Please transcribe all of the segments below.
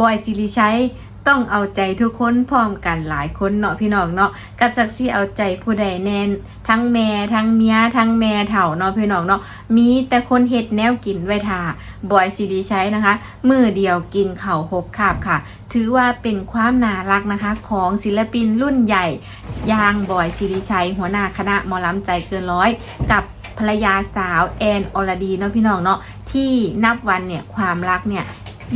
บอยสิริชัยต้องเอาใจทุกคนพร้อมกันหลายคนเนาะพี่น้องเนาะกับจักสิเอาใจผู้ใดแน่นทั้งแม่ทั้งเมียทั้งแม่เฒ่าเนาะพี่น้องเนาะมีแต่คนเฮ็ดแนวกินไว้ทาบอยสิริชัยนะคะมือเดียวกินเข่าหกคาบค่ะ ถือว่าเป็นความน่ารักนะคะ ของศิลปินรุ่นใหญ่ยางบอยสิริชัย หัวหน้าคณะมอลำใจเกินร้อย กับภรรยาสาวแอนอรดีเนาะพี่น้องเนาะที่นับวันเนี่ยความรักเนี่ย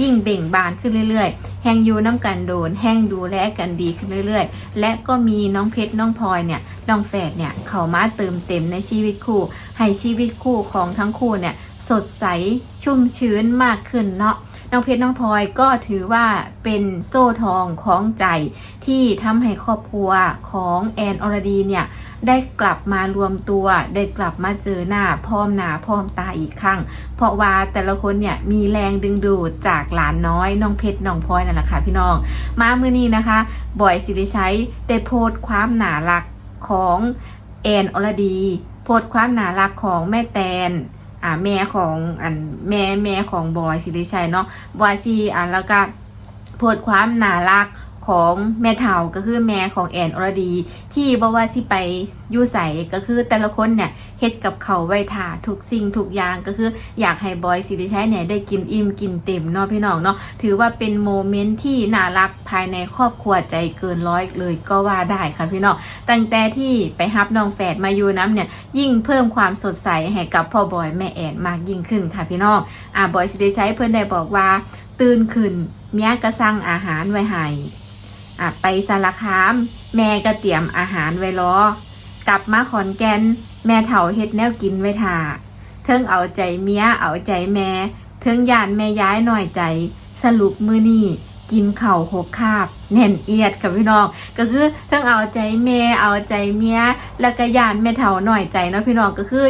ยิ่งเบ่งบานขึ้นเรื่อยๆ แห่งยูน้ำกันโดน แห่งดูแลกันดีขึ้นเรื่อยๆ และก็มีน้องเพชรน้องพลอยเนี่ยน้องแฝดเนี่ยเขามาเติมเต็มในชีวิตคู่ ให้ชีวิตคู่ของทั้งคู่เนี่ยสดใสชุ่มชื้นมากขึ้นเนาะน้องเพชรน้องพลอยก็ถือว่าเป็นโซ่ทองของใจที่ทำให้ครอบครัวของแอนอรดีเนี่ย ได้กลับมารวมตัว ได้กลับมาเจอหน้าพร้อมหน้าพร้อมตาอีกครั้ง เพราะว่าแต่ละคนเนี่ยมีแรงดึงดูดจากหลานน้อยน้องเพชรน้องพลอยนั่นแหละค่ะพี่น้อง มาเมื่อนี้นะคะบอยสิริชัยได้โพสต์ความหนารักของแอนอรดี โพสต์ความหนารักของแม่แตนอ่าแม่ของอันแม่แม่ของบอยสิริชัยเนาะบอยซีอ่าแล้วก็โพสต์ความหนารักของแม่เฒ่าก็คือแม่ของแอนอรดี ที่บอกว่าสิไปอยู่ใสก็คือแต่ละคนเนี่ยเฮ็ดกับเขาไว้ถ่าทุกสิ่งทุกอย่างก็คืออยากให้บอยสิริชัยเนี่ยได้กินอิ่มกินเต็มเนาะพี่น้องเนาะถือว่าเป็นโมเมนต์ที่น่ารักภายในครอบครัวใจเกินร้อยเลยก็ว่าได้ค่ะพี่น้องตั้งแต่ที่ไปฮับน้องแฝดมาอยู่น้ำเนี่ยยิ่งเพิ่มความสดใสให้กับพ่อบอยแม่แอนมากยิ่งขึ้นค่ะพี่น้องอ่าบอยสิได้ใช้เพื่อนได้บอกว่าตื่นขึ้นเมียก็สั่งอาหารไว้ให้อ่าไปสารคาม แม่ก็เตรียมอาหารไว้รอกลับมาขอนแก่นแม่เฒ่าเฮ็ดแนวกินไว้ท่าเทิงเอาใจเมียเอาใจแม่เทิงยานแม่ย้ายหน่อยใจ สรุปมือนี่กินเข่าหกคาบแน่นเอียดค่ะพี่น้อง ก็คือเทั้งเอาใจแม่เอาใจเมียแล้วก็ยานแม่เฒ่าหน่อยใจเนาะพี่น้องก็คือ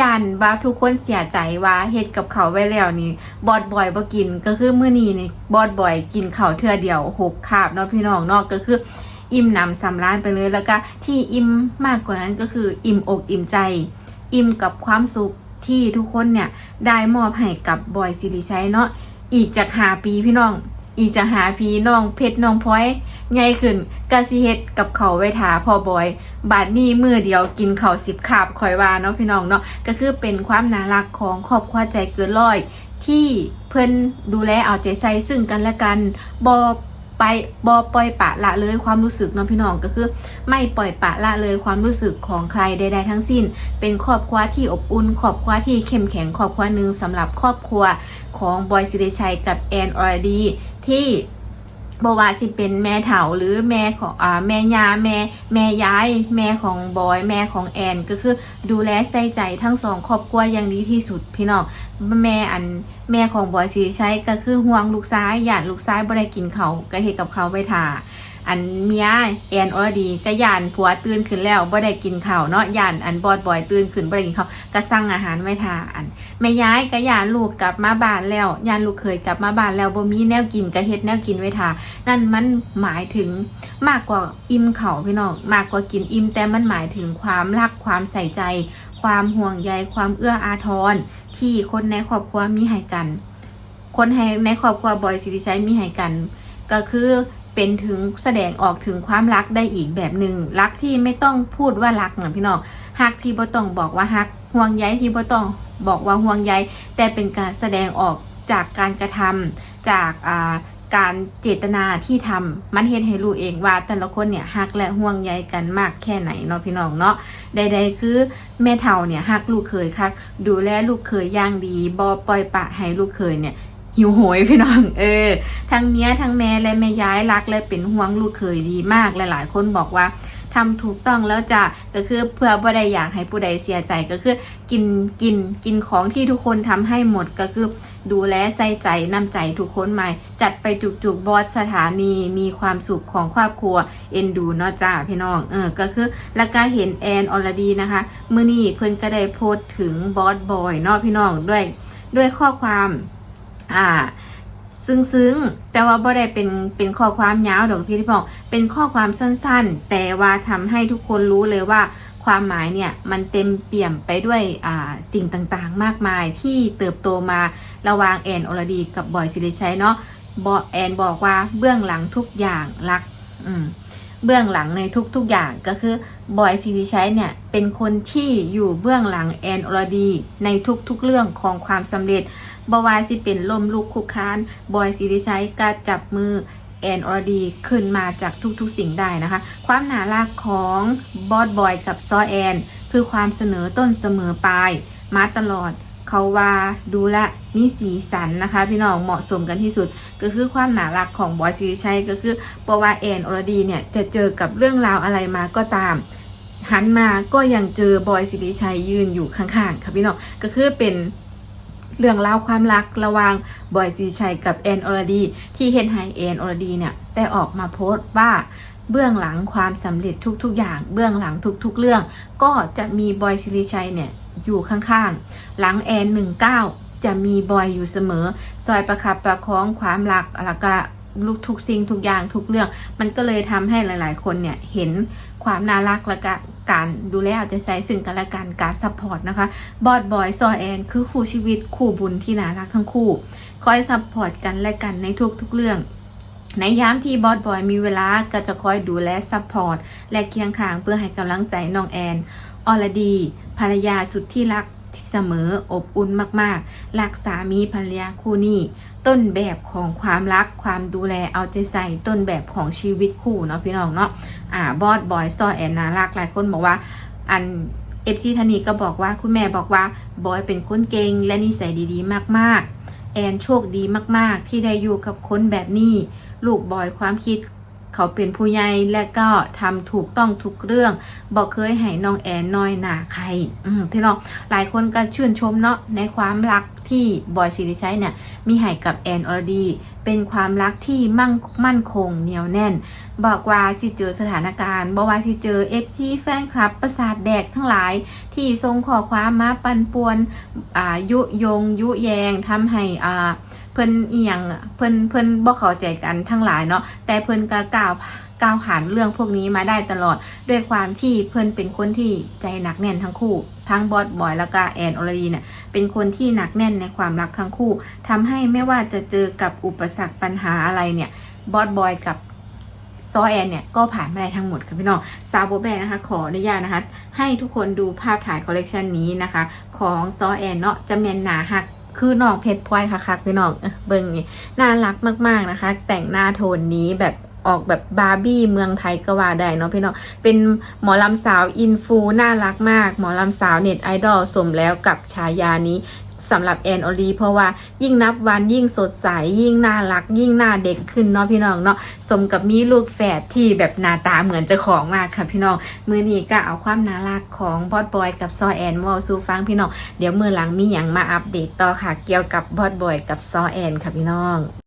ยานว่าทุกคนเสียใจว่าเฮ็ดกับเขาไว้แล้วนี่บอดบ่อยบ่กินก็คือมื้อนี้นี่บอดบ่อยกินข้าเทื่อเดียวหกคาบเนาะพี่น้องเนาะก็คือ อิ่มหนำสำราญไปเลย แล้วก็ที่อิ่มมากกว่านั้นก็คืออิ่มอกอิ่มใจ อิ่มกับความสุขที่ทุกคนเนี่ยได้มอบให้กับบอยสิริชัยเนาะอีกจากหาปีพี่น้อง อีกจากหาปีน้องเพชรน้องพลอยใหญ่ขึ้นกะสิเฮ็ดกับเขาไว้ถาพอบอย บาดนี้มือเดียวกินเขาสิบคาบคอยวาเนาะพี่น้องเนาะก็คือเป็นความน่ารักของครอบครัวใจเกินร้อย ที่เพิ่นดูแลเอาใจใส่ซึ่งกันและกันบอ ไปบอปล่อยปะละเลยความรู้สึกเนาะพี่น้องก็คือ ไม่ปล่อยปะละเลยความรู้สึกของใครใดๆทั้งสิ้น เป็นครอบครัวที่อบอุ่นครอบครัวที่เข้มแข็งครอบครัวหนึ่งสำหรับครอบครัวของบอยสิริชัยกับแอนอรดีที่ บว่าสิเป็นแม่เฒ่าหรือแม่ของอ่าแม่ยาแม่แม่ย้าย แม่ของบอย แม่ของแอนก็คือดูแลใส่ใจทั้งสองครอบครัวอย่างดีที่สุดพี่น้องแม่อันแม่ของบอยสีใช้ก็คือห่วงลูกซ้ายหยาดลูกซ้ายบ่ได้กินเขาก็เหตุกับเขาไว้ท่า อันเมียแอนออดีก็ยานผัวตื่นขึ้นแล้วบ่ได้กินข้าวเนาะยานอันบอดบอยตื่นขึ้นบ่ได้กินข้าวก็สั่งอาหารไว้ทาอันแม่ย้ายก็ยานลูกกลับมาบ้านแล้วยานลูกเคยกลับมาบ้านแล้วบ่มีแนวกินก็เฮ็ดแนวกินไว้ทานั่นมันหมายถึงมากกว่าอิ่มเขาพี่น้องมากกว่ากินอิ่มแต่มันหมายถึงความรักความใส่ใจ ความห่วงใยความเอื้ออาทรที่คนในครอบครัวมีให้กัน คนให้ในครอบครัวบอยสิริชัยมีให้กัน ก็คือ เป็นถึงแสดงออกถึงความรักได้อีกแบบหนึ่งรักที่ไม่ต้องพูดว่ารักนะพี่น้องฮักที่บ่ต้องบอกว่าฮักห่วงใยที่บ่ต้องบอกว่าห่วงใยแต่เป็นการแสดงออกจากการกระทำจากอ่าการเจตนาที่ทำมันเห็นให้รู้เองว่าแต่ละคนเนี่ยฮักและห่วงใยกันมากแค่ไหนเนาะพี่น้องเนาะใดๆคือแม่เฒ่าเนี่ยฮักลูกเคยคักดูแลลูกเคยอย่างดีบอปล่อยปะให้ลูกเคยเนี่ย หิวโหยพี่น้อง เออ ทั้งเมียทั้งแม่และแม่ย้ายรักและเป็นห่วงลูกเคยดีมากหลายๆ คนบอกว่าทำถูกต้องแล้วจะก็คือเพื่อบ่ได้อยากให้ผู้ใดเสียใจก็คือกินกินกินของที่ทุกคนทำให้หมดก็คือดูแลใส่ใจน้ำใจทุกคนใหม่ จัดไปจุกๆบอสสถานีมีความสุขของครอบครัวเอ็นดูเนาะจ้าพี่น้องเออก็คือแล้วก็เห็นแอนออลดีนะคะมื่อนี้เพิ่อนก็ได้โพสต์ถึงบอสบอยเนาะพี่น้องด้วยด้วยข้อความ อ่าซึ้งซึ้งๆ แต่ว่าบ่ได้เป็นเป็นข้อความยาวดอกพี่ที่บอกเป็นข้อความสั้นๆ แต่ว่าทำให้ทุกคนรู้เลยว่าความหมายเนี่ยมันเต็มเปี่ยมไปด้วยอ่าสิ่งต่างๆ มากมายที่เติบโตมาระหว่างแอนอรดีกับบอยสิริชัยเนาะบอแอนบอกว่าเบื้องหลังทุกอย่างรักอืมเบื้องหลังในทุกๆอย่างก็คือบอยสิริชัยเนี่ยเป็นคนที่อยู่เบื้องหลังแอนอรดีในทุกๆเรื่องของความสำเร็จ บวายสิเป็นลมลุกคุกคานบอยสิริชัยก็จับมือแอนอรดีขึ้นมาจากทุกๆสิ่งได้นะคะ ความน่ารักของบอสบอยกับซอแอน คือความเสนอต้นเสมอปลาย มาตลอดเขาว่าดูแลวมีสีสันนะคะ พี่น้องเหมาะสมกันที่สุด ก็คือความน่ารักของบอยสิริชัยก็คือปวาแอนอรดีเนี่ยจะเจอกับเรื่องราวอะไรมาก็ตามหันมาก็ยังเจอบอยสิริชัยยืนอยู่ข้างๆค่ะพี่น้องก็คือเป็น เรื่องราวความรักระหว่างบอยสิริชัยกับแอนอรดี ที่เห็นไฮแอนอรดีเนี่ยได้ออกมาโพสต์ว่าเบื้องหลังความสำเร็จทุกๆ อย่าง เบื้องหลังทุก ๆ เรื่อง ก็จะมีบอยสิริชัยเนี่ยอยู่ข้างๆ หลังแอนหนึ่งเก้าจะมีบอยอยู่เสมอ ซอยประคับประคองความรักแล้วก็ลูกทุกสิ่งทุกอย่างทุกเรื่อง มันก็เลยทำให้หลายๆ คนเนี่ยเห็นความน่ารักและก็ การดูแลเอาใจใส่ซึ่งกันและกันการซัพพอร์ตนะคะบอดบอยซอแอนคือคู่ชีวิตคู่บุญที่น่ารักทั้งคู่คอยซัพพอร์ตกันและกันในทุกๆเรื่องในยามที่บอสบอยมีเวลาก็จะคอยดูแลซัพพอร์ตและเคียงข้างเพื่อให้กำลังใจน้องแอนอรดี ภรรยาสุดที่รักเสมออบอุ่นมากๆรักสามีภรรยาคู่นี้ ต้นแบบของความรักความดูแลเอาใจใส่ต้นแบบของชีวิตคู่เนาะพี่น้องเนาะอ่าบอสบอยซอแอนนารักหลายคนบอกว่า อันเอฟซีธนีก็บอกว่าคุณแม่บอกว่าบอยเป็นคนเก่งและนิสัยดีๆ มากๆ แอนโชคดีมากๆ ที่ได้อยู่กับคนแบบนี้ ลูกบอยความคิดเขาเป็นผู้ใหญ่และก็ทำถูกต้องทุกเรื่องบอกเคยให้น้องแอนน้อยหนาใคร อืมพี่น้องหลายคนก็ชื่นชมเนาะในความรักที่บอยสิริชัยเนี่ย มีให้กับแอนออรดี เป็นความรักที่มั่งมั่นคงเหนียวแน่น บอกว่าสิเจอสถานการณ์บอกว่าสิเจอเอฟซีแฟนคลับ ประสาทแดกทั้งหลาย ที่ทรงข้อความมาปันป่วนอ่ายุยง ยุแยงทำให้อ่าเพิ่นเอียงเพิ่นเพิ่นบ่เข้าใจกันทั้งหลายเนาะแต่เพิ่นก็กล่าว กล่าวผ่านเรื่องพวกนี้มาได้ตลอด ด้วยความที่เพิ่อนเป็นคนที่ใจหนักแน่นทั้งคู่ ทั้งบอสบอยแล้วก็แอนอรดีเนี่ยเป็นคนที่หนักแน่นในความรักทั้งคู่ทำให้ไม่ว่าจะเจอกับอุปสรรคปัญหาอะไรเนี่ยบอสบอยกับซอแอนเนี่ยก็ผ่านมาได้ทั้งหมดค่ะพี่น้องซาวโบแบนะคะ ขออนุญาตนะคะ ให้ทุกคนดูภาพถ่ายคอลเลกชันนี้นะคะ ของซอแอนเนาะจะเมนหนาหักคือน้องเพชรพลอยค่ะๆพี่น้องเอ้อเบิ่งนี่น่ารักมากๆนะคะ แต่งหน้าโทนนี้แบบ ออกแบบบาร์บี้เมืองไทยก็ว่าได้เนาะพี่น้อง เป็นหมอลำสาวอินฟูน่ารักมาก หมอลำสาวเน็ตไอดอลสมแล้วกับฉายานี้สำหรับแอนออลีเพราะว่ายิ่งนับวันยิ่งสดใส ยิ่งน่ารัก ยิ่งหน้าเด็กขึ้นเนาะพี่น้องเนาะสมกับมีลูกแฝดที่แบบหน้าตาเหมือนเจ้าของมากค่ะพี่น้องมือนี้ก็เอาความน่ารักของบอสบอยกับซอแอนมาสู่ฟังพี่น้องเดี๋ยวมือหลังมีอย่างมาอัปเดตต่อค่ะเกี่ยวกับบอสบอยกับซอแอนค่ะพี่น้อง